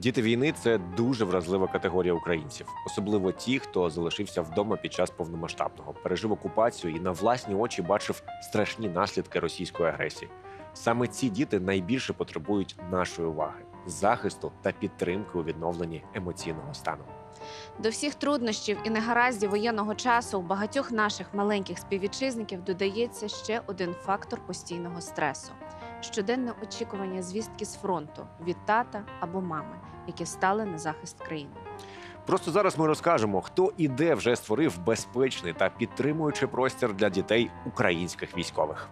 Діти війни це дуже вразлива категорія українців, особливо ті, хто залишився вдома під час повномасштабного, пережив окупацію і на власні очі бачив страшні наслідки російської агресії. Саме ці діти найбільше потребують нашої уваги, захисту та підтримки у відновленні емоційного стану. До всіх труднощів і негараздів воєнного часу у багатьох наших маленьких співвітчизників додається ще один фактор постійного стресу: щоденне очікування звістки з фронту від тата або мами, які стали на захист країни. Просто зараз ми розкажемо, хто і де вже створив безпечний та підтримуючий простір для дітей українських військових.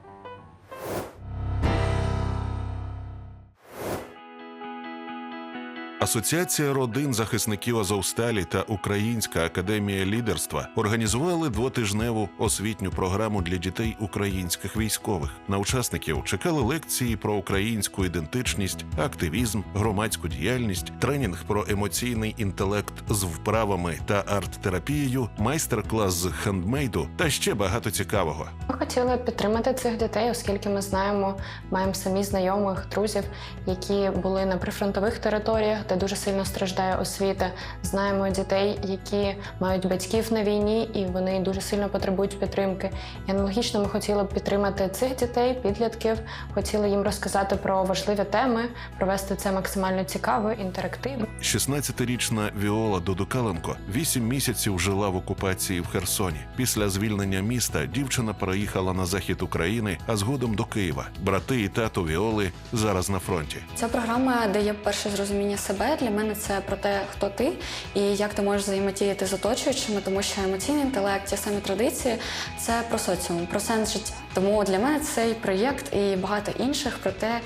Асоціація родин захисників Азовсталі та Українська академія лідерства організували двотижневу освітню програму для дітей українських військових. На учасників чекали лекції про українську ідентичність, активізм, громадську діяльність, тренінг про емоційний інтелект з вправами та арт-терапією, майстер-клас з хендмейду та ще багато цікавого. Ми хотіли підтримати цих дітей, оскільки ми знаємо, маємо самі знайомих, друзів, які були на прифронтових територіях, де дуже сильно страждає освіта. Знаємо дітей, які мають батьків на війні, і вони дуже сильно потребують підтримки. І аналогічно ми хотіли б підтримати цих дітей, підлітків, хотіли їм розказати про важливі теми, провести це максимально цікаво, інтерактивно. 16-річна Віола Додукаленко 8 місяців жила в окупації в Херсоні. Після звільнення міста дівчина переїхала на захід України, а згодом до Києва. Брати і тато Віоли зараз на фронті. Ця програма дає перше зрозуміння себе. Для мене це про те, хто ти і як ти можеш взаємодіяти з оточуючими, тому що емоційний інтелект, ті самі традиції це про соціум, про сенс життя. Тому для мене цей проєкт і багато інших про те,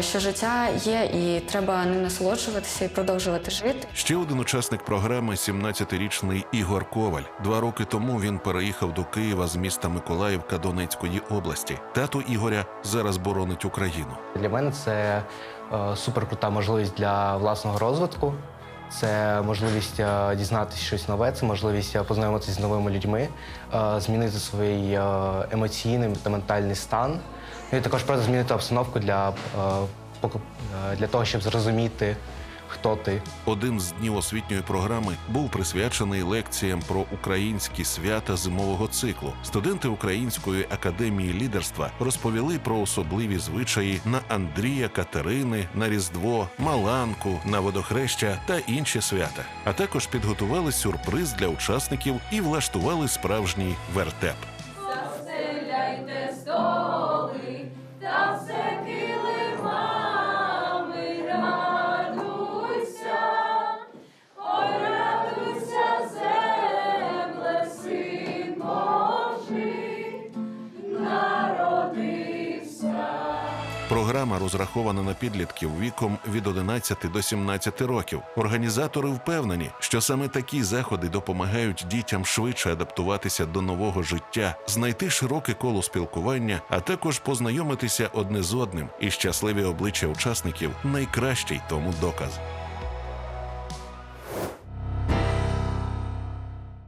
що життя є, і треба ним насолоджуватися і продовжувати жити. Ще один учасник програми 17-річний Ігор Коваль. Два роки тому він переїхав до Києва з міста Миколаївка Донецької області. Тато Ігоря зараз боронить Україну. Для мене це е, суперкрута можливість для власного розвитку. Це можливість е, дізнатися щось нове, це можливість е, познайомитися з новими людьми, е, змінити свій емоційний та ментальний стан. Ну і також просто змінити обстановку для, для того, щоб зрозуміти, хто ти. Один з днів освітньої програми був присвячений лекціям про українські свята зимового циклу. Студенти Української академії лідерства розповіли про особливі звичаї на Андрія, Катерини, на Різдво, Маланку, на водохреща та інші свята. А також підготували сюрприз для учасників і влаштували справжній вертеп. Програма розрахована на підлітків віком від 11 до 17 років. Організатори впевнені, що саме такі заходи допомагають дітям швидше адаптуватися до нового життя, знайти широке коло спілкування, а також познайомитися одне з одним. І щасливі обличчя учасників найкращий тому доказ.